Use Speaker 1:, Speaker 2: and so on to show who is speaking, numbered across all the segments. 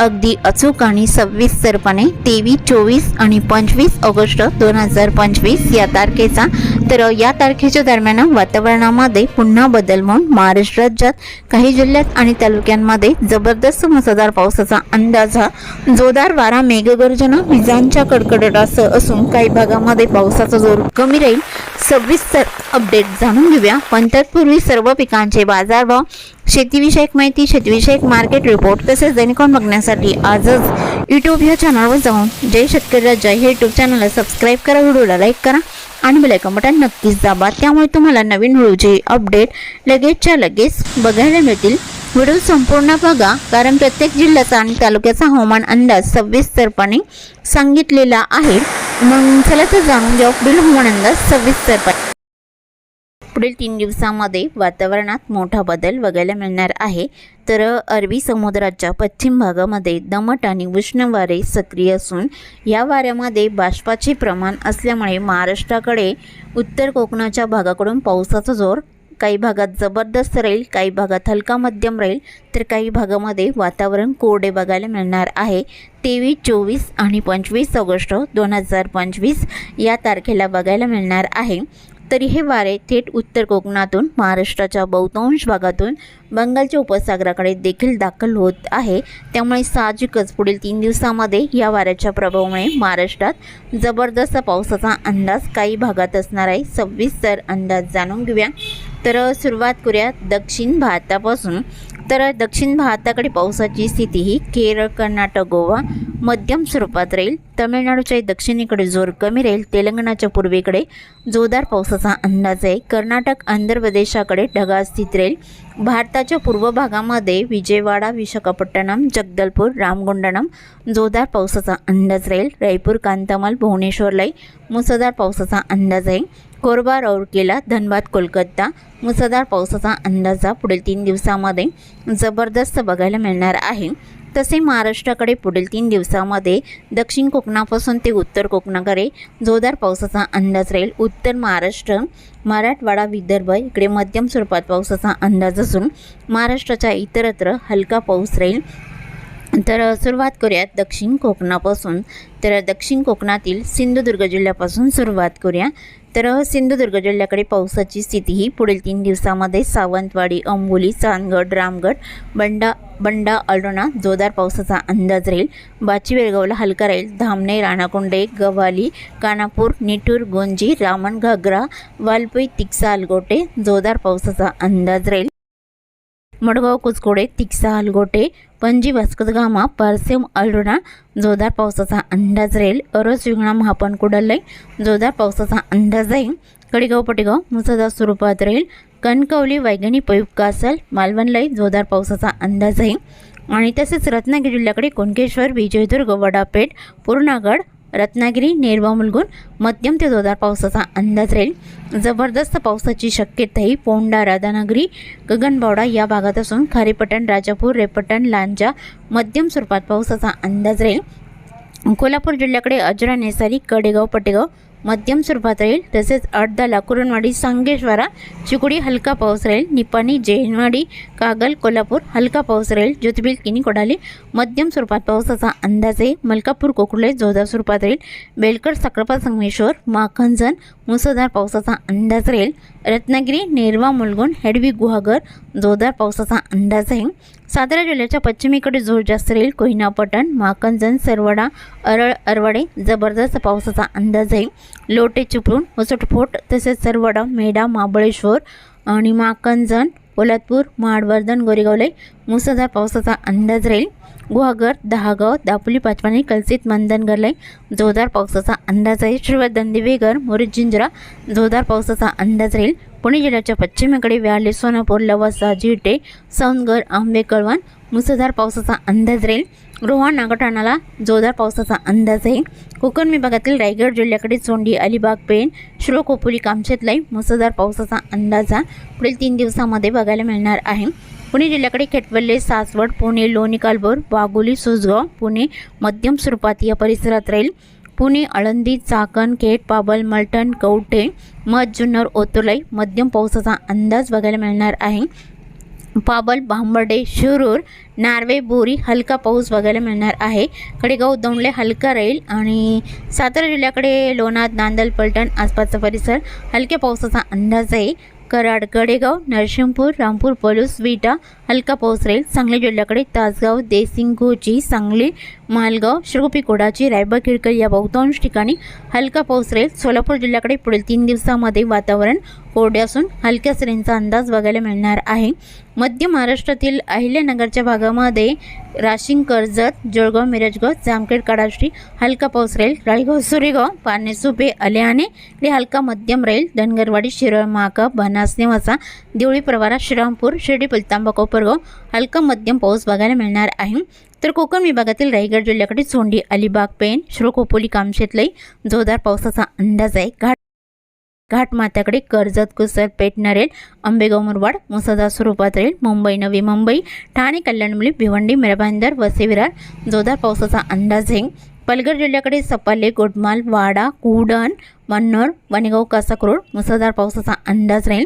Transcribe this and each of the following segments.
Speaker 1: अगदी अचूक आणि सविस्तरपणे तेवीस चोवीस आणि पंचवीस ऑगस्ट दोन हजार पंचवीस या तारखेचा. तर या तारखेच्या दरम्यान वातावरणामध्ये पुन्हा बदल म्हणून महाराष्ट्र राज्यात काही जिल्ह्यात आणि तालुक्यांमध्ये जबरदस्त मुसळधार पावसाचा अंदाज हा जोरदार वारा मेघगर्जना विजांच्या कडकडाटासह असून काही भागामध्ये पावसाचा जोर कमी राहील. सविस्तर अपडेट जाणून घेऊया. पण तत्पूर्वी सर्व पिकांचे बाजारभाव शेतीविषयक माहिती शेतीविषयक मार्केट रिपोर्ट तसेच दैनिकॉन बघण्यासाठी आजच यूट्यूब ह्या चॅनलवर जाऊन जय शेतकरी राजा हे यूट्यूब चॅनलला सबस्क्राईब करा व्हिडिओला लाईक करा आणि बेलायकन बटन नक्कीच दाबा. त्यामुळे तुम्हाला नवीन व्हिडिओचे अपडेट लगेचच्या लगेच बघायला मिळतील. व्हिडिओ संपूर्ण बघा कारण प्रत्येक जिल्ह्याचा आणि तालुक्याचा हवामान अंदाज सविस्तरपणे सांगितलेला आहे. मग चला तर जाणून घ्या पुढील हवामान अंदाज सविस्तरपणे. पुढील तीन दिवसामध्ये वातावरणात मोठा बदल बघायला मिळणार आहे. तर अरबी समुद्राच्या पश्चिम भागामध्ये दमट आणि उष्ण वारे सक्रिय असून या वाऱ्यामध्ये बाष्पाचे प्रमाण असल्यामुळे महाराष्ट्राकडे उत्तर कोकणाच्या भागाकडून पावसाचा जोर काही भागात जबरदस्त राहील काही भागात हलका मध्यम राहील तर काही भागामध्ये वातावरण कोरडे बघायला मिळणार आहे. तेवीस चोवीस आणि पंचवीस ऑगस्ट दोन हजार पंचवीस या तारखेला बघायला मिळणार आहे. तरी हे वारे थेट उत्तर कोकणातून महाराष्ट्राच्या बहुतांश भागातून बंगालच्या उपसागराकडे देखील दाखल होत आहे. त्यामुळे साहजिकच पुढील तीन दिवसामध्ये या वाऱ्याच्या प्रभावामुळे महाराष्ट्रात जबरदस्त पावसाचा अंदाज काही भागात असणार आहे. सव्वीस तर अंदाज जाणून घेऊया. तर सुरुवात करूया दक्षिण भारतापासून. तर दक्षिण भारताकडे पावसाची स्थिती ही केरळ कर्नाटक गोवा मध्यम स्वरूपात राहील. तमिळनाडूच्या दक्षिणेकडे जोर कमी राहील. तेलंगणाच्या पूर्वेकडे जोरदार पावसाचा अंदाज आहे. कर्नाटक आंध्र प्रदेशाकडे ढगाळ स्थित राहील. भारताच्या पूर्व भागामध्ये विजयवाडा विशाखापट्टणम जगदलपूर रामगुंडणम जोरदार पावसाचा अंदाज राहील. रायपूर कांतामाल भुवनेश्वरलाही मुसळधार पावसाचा अंदाज आहे. कोरबा राऊरकेला धनबाद कोलकाता. मुसळधार पावसाचा अंदाजा पुढील तीन दिवसामध्ये जबरदस्त बघायला मिळणार आहे. तसे महाराष्ट्राकडे पुढील तीन दिवसामध्ये दक्षिण कोकणापासून ते उत्तर कोकणाकडे जोरदार पावसाचा अंदाज राहील. उत्तर महाराष्ट्र मराठवाडा विदर्भ इकडे मध्यम स्वरूपात पावसाचा अंदाज असून महाराष्ट्राच्या इतरत्र हलका पाऊस राहील. तर सुरुवात करूयात दक्षिण कोकणापासून. तर दक्षिण कोकणातील सिंधुदुर्ग जिल्ह्यापासून सुरुवात करूया. तर सिंधुदुर्ग जिल्ह्याकडे पावसाची स्थिती ही पुढील तीन दिवसामध्ये सावंतवाडी अंबोली चांदगड रामगड बंडा बंडा अलोना जोरदार पावसाचा अंदाज राहील. बाची बेळगावला हलका राहील. धामणे राणाकोंडे गव्हाली कानापूर निटूर गोंजी रामण घागरा वालपई तिक्सा अलगोटे जोरदार पावसाचा अंदाज राहील. मडगाव कुचकोडे तिक्सा अलगोटे पणजी वास्कोदगामा पारसेम अल्डोना जोरदार पावसाचा अंदाज राहील. अरोज विंगणा महापण कुडलय जोरदार पावसाचा अंदाज आहे कडेगाव पटेगाव मुसळधार स्वरूपात राहील. कणकवली वैगणी पयुक कासल मालवणलाही जोरदार पावसाचा अंदाज आहे आणि तसेच रत्नागिरी जिल्ह्याकडे कोणकेश्वर विजयदुर्ग वडापेठ पूर्णागड रत्नागिरी नेरवा मुलगुण मध्यम ते जोरदार पावसाचा अंदाज राहील. जबरदस्त पावसाची शक्यताही पोंडा राधानगरी गगनबावडा या भागात असून खारेपटण राजापूर रेपटण लांजा मध्यम स्वरूपात पावसाचा अंदाज राहील. कोल्हापूर जिल्ह्याकडे अजरा नेसारी कडेगाव पटेगाव मध्यम स्वरूपात राहील. तसेच अर्धा कुरणवाडी संगेश्वरा चिकुडी हलका पाऊस राहील. निपाणी जैनवाडी कागल कोल्हापूर हलका पाऊस राहील. ज्योतिबिल किनी कोडाली मध्यम स्वरूपात पावसाचा अंदाज आहे. मलकापूर कोकुळे जोरदार स्वरूपात राहील. बेलकर साखरपा संगमेश्वर माखंजन मुसळधार पावसाचा अंदाज राहील. रत्नागिरी नेरवा मुलगुण हेडवी गुहागर जोरदार पावसाचा अंदाज आहे. सातारा जिल्ह्याच्या पश्चिमेकडे जोर जास्त राहील. कोयना पटण माकंजन सरवडा अरळ अरवडे जबरदस्त पावसाचा अंदाज आहे. लोटे चिपळूण वसटफोट तसेच सरवडा मेढा महाबळेश्वर आणि माकंजन पोलादपूर माडवर्धन गोरेगावले मुसळधार पावसाचा अंदाज राहील. गुहागर दहागाव दापोली पाचवाणी कलसित मंदनगरलाई जोरदार पावसाचा अंदाज आहे श्रीवर्धन दिवेगर मोरजिंजरा जोरदार पावसाचा अंदाज राहील. पुणे जिल्ह्याच्या पश्चिमेकडे व्याले सोनापूर लवासा जिटे सौंदगर आंबे कळवण मुसळधार पावसाचा अंदाज राहील. रोहा नागठाणाला जोरदार पावसाचा अंदाज आहे. कोकण विभागातील रायगड जिल्ह्याकडे चोंडी अलिबाग पेण श्लोकोपोली कामशेतलाई मुसळधार पावसाचा अंदाज हा पुढील तीन दिवसामध्ये बघायला मिळणार आहे. पुणे जिल्ह्याकडे खेटवल्ले सासवड पुणे लोणी कालभोर वाघोली सुसगाव पुणे मध्यम स्वरूपात या परिसरात राहील. पुणे आळंदी चाकण खेट पाबल मलटण कवठे मध जुन्नर ओतुलाई मध्यम पावसाचा अंदाज बघायला मिळणार आहे. पाबल बांबर्डे शिरूर नार्वे बोरी हलका पाऊस बघायला मिळणार आहे. कडेगाव दौंडले हलका राहील आणि सातारा जिल्ह्याकडे लोणार नांदल पलटण आसपासचा परिसर. हलक्या पावसाचा अंदाज आहे. कराड कडेगाव नरसिंहपूर रामपूर पलूस विटा हलका पाऊस राहील सांगली जिल्ह्याकडे तासगाव देसिंगोची सांगली मालगाव श्रोपी कोडाची रायबा केळकर या बहुतांश ठिकाणी हलका पाऊस राहील सोलापूर जिल्ह्याकडे पुढील तीन दिवसामध्ये वातावरण कोरडे असून हलक्या सरींचा अंदाज बघायला मिळणार आहे. मध्य महाराष्ट्रातील अहिल्यानगरच्या भागामध्ये राशिंग कर्जत जळगाव मिरजगाव जामखेड काडाश्री हलका पाऊस राहील. राळगाव सुरेगाव पारणे सुपे अल्याने इकडे हलका मध्यम राहील. धनगरवाडी शिरळ माका बनास नेवासा देवळी प्रवारा श्रीरामपूर शिर्डी पुलतांबा कोपरगाव हलका मध्यम पाऊस बघायला मिळणार आहे. तर कोकण विभागातील रायगड जिल्ह्याकडे सोंडी अलिबाग पेन श्रोकोपोली कामशेतलाई जोरदार पावसाचा अंदाज आहे. घाटमात्याकडे घाटमाथ्याकडे कर्जत कुसर पेठ नरेल आंबेगाव मुरबाड मुसळधार स्वरूपात राहील मुंबई नवी मुंबई ठाणे कल्याणमुली भिवंडी मिराभांदर वसे विरार जोरदार पावसाचा अंदाज आहे. पलघर जिल्ह्याकडे सपाले गोडमाल वाडा कुडण मन्नोर वनेगाव कासाकरोड मुसळधार पावसाचा अंदाज राहील.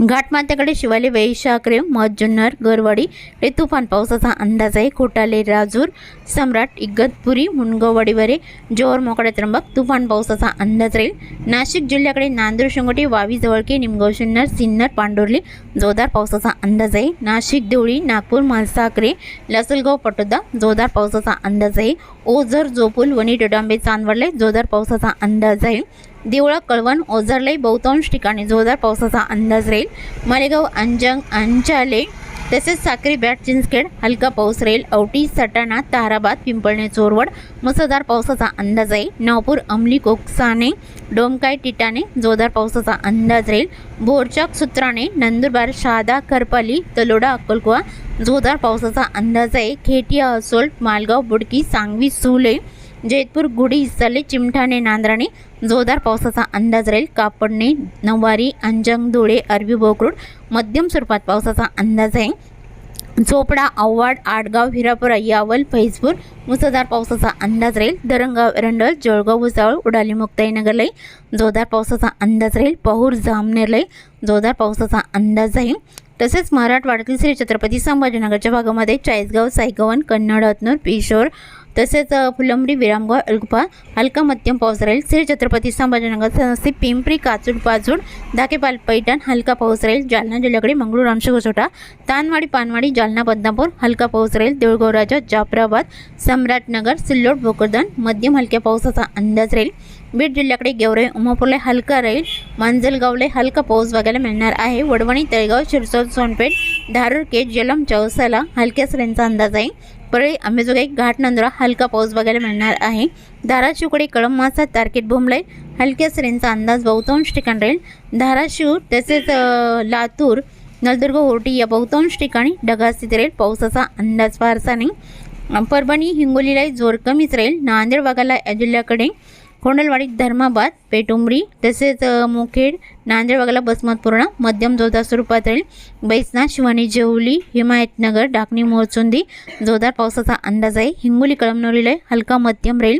Speaker 1: घाटमाथ्याकडे शिवाले वैशाखरे मध जुन्नर गरवाडी हे तुफान पावसाचा अंदाज आहे. खोटाले राजूर सम्राट इगतपुरी मुनगोवाडीवरे जोर मोकळे त्र्यंबक तुफान पावसाचा अंदाज राहील. नाशिक जिल्ह्याकडे नांदूर शिंगोटी वावी जवळके निमगाव शिन्नर सिन्नर पांडुर्ली जोरदार पावसाचा अंदाज आहे. नाशिक देवळी नागपूर मालसाकरे लसलगाव पटोदा जोरदार पावसाचा अंदाज आहे. ओझर जोपूल वणी डोडांबे चांदवडले जोरदार पावसाचा अंदाज आहे. देवळा कळवण ओझरले बहुतांश ठिकाणी जोरदार पावसाचा अंदाज राहील. मालेगाव अंजंग अंचाले तसेच साक्री बॅट चिंचखेड हलका पाऊस राहील. औटी सटाणा ताराबाद पिंपळणे चोरवड मुसळधार पावसाचा अंदाज आहे नागपूर अमली कोकसाने डोमकाय टिटाने जोरदार पावसाचा अंदाज राहील. बोरचाक सूत्राने नंदुरबार शहादा करपाली तलोडा अक्कलकुवा जोरदार पावसाचा अंदाज आहे. खेटिया असोल मालगाव बुडकी सांगवी सुले जैतपूर गुढी इसाले चिमठाणे नांद्राणे जोरदार पावसाचा अंदाज राहील. कापडणे नवारी अंजंग धुळे अरबी बोकरूड मध्यम स्वरूपात पावसाचा अंदाज आहे. चोपडा आव्हाड आडगाव हिरापुरा यावल फैजपूर मुसळधार पावसाचा अंदाज राहील. दरंगाव रंडळ जळगाव भुसावळ उडाली मुक्ताईनगरलाही जोरदार पावसाचा अंदाज राहील. पहूर जामनेरलाही जोरदार पावसाचा अंदाज आहे. तसेच मराठवाड्यातील श्री छत्रपती संभाजीनगरच्या भागामध्ये चाळीसगाव सायगवन कन्नड हतनूर पिशोर तसेच फुलंबरी विरामगाव अल्कुपा हलका मध्यम पाऊस राहील श्री छत्रपती संभाजीनगर तसेच पिंपरी काचूड पाचूड धाकेपाल पैठण हलका पाऊस राहील जालना जिल्ह्याकडे मंगळूर रामशेगोचोटा तानवाडी पानवाडी जालना बदनापूर हलका पाऊस राहील देऊळगावराजा जाफराबाद सम्राटनगर सिल्लोड भोकरदन मध्यम हलक्या पावसाचा अंदाज राहील. बीड जिल्ह्याकडे गेवरे उमापूरला हलका राहील. मांजलगावले हलका पाऊस बघायला मिळणार आहे. वडवणी तळेगाव शिरसोल सोनपेठ धारूर केज जलम चौसाला हलक्या सरींचा अंदाज आहे. परळी आंबेजोगाई घाटनंदुरा हलका पाऊस बघायला मिळणार आहे. धाराशिवकडे कळम मासा तारकेट भोमलाई हलक्या सरींचा अंदाज बहुतांश ठिकाण राहील. धाराशिव तसेच लातूर नलदुर्ग होर्टी या बहुतांश ठिकाणी ढगास्थित राहील. पावसाचा अंदाज फारसा नाही. परभणी हिंगोलीलाही जोर कमीच राहील. नांदेड भागाला या जिल्ह्याकडे कोंडलवाडी धर्माबाद पेटुंबरी तसेच मुखेड नांदेडवागाला बसमतपूर्ण मध्यम जोरदार स्वरूपात राहील. बैसना शिवानी जेवली हिमायतनगर डाकणी मोरचुंदी जोरदार पावसाचा अंदाज आहे. हिंगोली कळमनुरीला हलका मध्यम राहील.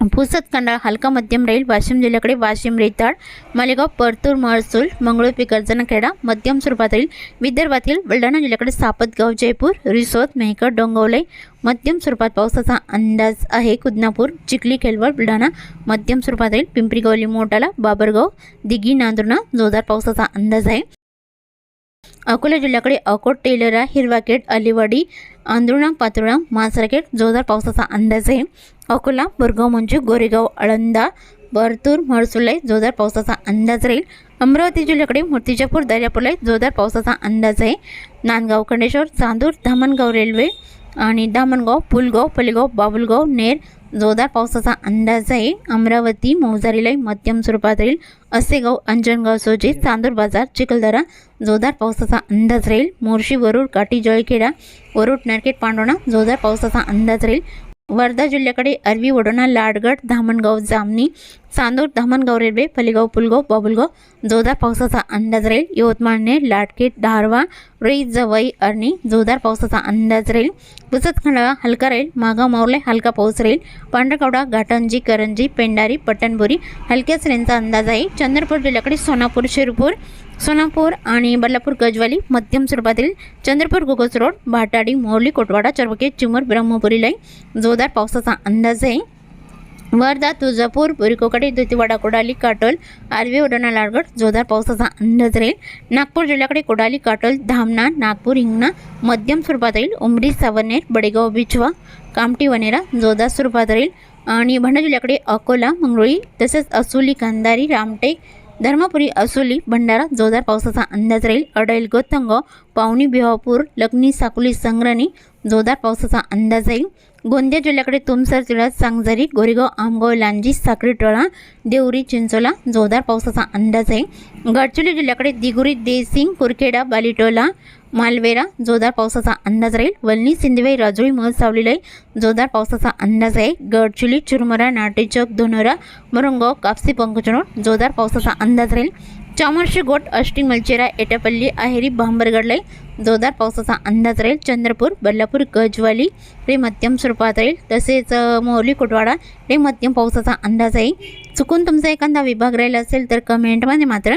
Speaker 1: पुसद कंडाळ हलका मध्यम राहील वाशिम जिल्ह्याकडे वाशिम रेताळ मालेगाव परतूर महसूल मंगळूर पिकर्जन खेडा मध्यम स्वरूपात राहील विदर्भातील बुलढाणा जिल्ह्याकडे सापतगाव जयपूर रिसोद मेहकर डोंगवले मध्यम स्वरूपात पावसाचा अंदाज आहे. कुदनापूर चिखली केलवड बुलढाणा मध्यम स्वरूपात राहील पिंपरी गवली मोटाला बाबरगाव दिघी नांदुर्णा जोरदार पावसाचा अंदाज आहे. अकोला जिल्ह्याकडे अकोट टेलरा हिरवाकेट अलिवाडी आंदुळा पातुळा मासराकेट जोरदार पावसाचा अंदाज आहे. अकोला बोरगाव म्हणजे गोरेगाव आळंदा बरतूर महसूलला जोरदार पावसाचा अंदाज राहील. अमरावती जिल्ह्याकडे मूर्तिजापूर दर्यापूरला जोरदार पावसाचा अंदाज आहे. नांदगाव खंडेश्वर चांदूर धामणगाव रेल्वे आणि दामणगाव पुलगाव पलेगाव बाबुलगाव नेर जोरदार पावसाचा अंदाज आहे. अमरावती मौजारीलाई मध्यम स्वरूपात राहील. असेगाव अंजनगाव सोजे चांदूर बाजार चिखलदरा जोरदार पावसाचा अंदाज राहील. मोर्शी वरूड काटी जळखेडा वरुड नरखेड पांडोणा जोरदार पावसाचा अंदाज राहील. वर्धा जिल्ह्याकडे अरवी वडोणा लाडगड धामणगाव जामणी चांदूर धामणगाव रेल्वे फलेगाव पुलगाव बाबुलगाव जोरदार पावसाचा अंदाज राहील. यवतमाळने लाटके धारवा रेई जवई अरणी जोरदार पावसाचा अंदाज राहील. पुसत खंडाळा हलका राहील. मागाव मावले हलका पाऊस राहील. पांढरकवडा घाटंजी करंजी पेंडारी पट्टणबुरी हलक्या सरींचा अंदाज आहे. चंद्रपूर जिल्ह्याकडे सोनापूर शिरपूर सोनापूर आणि बदलापूर गजवाली मध्यम स्वरूपातील चंद्रपूर गोगस रोड भाटाडी मोरली कोटवाडा चरबके चिमूर ब्रह्मपुरी लाई जोरदार पावसाचा अंदाज आहे. वर्धा तुळजापूर बोरिकोकडे दुतीवाडा कोडाली काटोल आर्वी उडाणा लाडगड जोरदार पावसाचा अंदाज राहील नागपूर जिल्ह्याकडे कोडाली काटोल धामणा नागपूर हिंगणा मध्यम स्वरूपात राहील उमरी सावनेर बडेगाव बिछवा कामटी वनेरा जोरदार स्वरूपात राहील. आणि भंडारा जिल्ह्याकडे अकोला मंगरुळी तसेच असोली कंधारी रामटेक धर्मपुरी असोली भंडारा जोरदार पावसाचा अंदाज राहील. अडैल गोतंग पावनी बिहापूर लग्नी साकुली संग्रणी जोरदार पावसाचा अंदाज राहील. गोंदिया जिल्ह्याकडे तुमसर जिल्ह्यात सांगझरी गोरेगाव आमगाव लांजी साखरी टोळा देवरी चिंचोला जोरदार पावसाचा अंदाज आहे गडचिरोली जिल्ह्याकडे दिगुरी देसिंग कुरखेडा बालिटोला मालवेरा जोरदार पावसाचा अंदाज राहील. वल्ली सिंधवे राजोळी महल आहे जोरदार पावसाचा अंदाज आहे गडचिली चुरमरा नाटेचक धोनोरा मरंगाव कापसी पंकचनोड जोरदार पावसाचा अंदाज राहील. चामर्शी गोट अष्टी मलचेरा एटापल्ली आहेरी भांबरगडलाई जोरदार पावसाचा अंदाज राहील. चंद्रपूर बल्लापूर गजवाली हे मध्यम स्वरूपात राहील. तसेच अ, मोरली कोटवाडा हे मध्यम पावसाचा अंदाज आहे. चुकून तुमचा एखादा विभाग राहिला असेल तर कमेंटमध्ये मात्र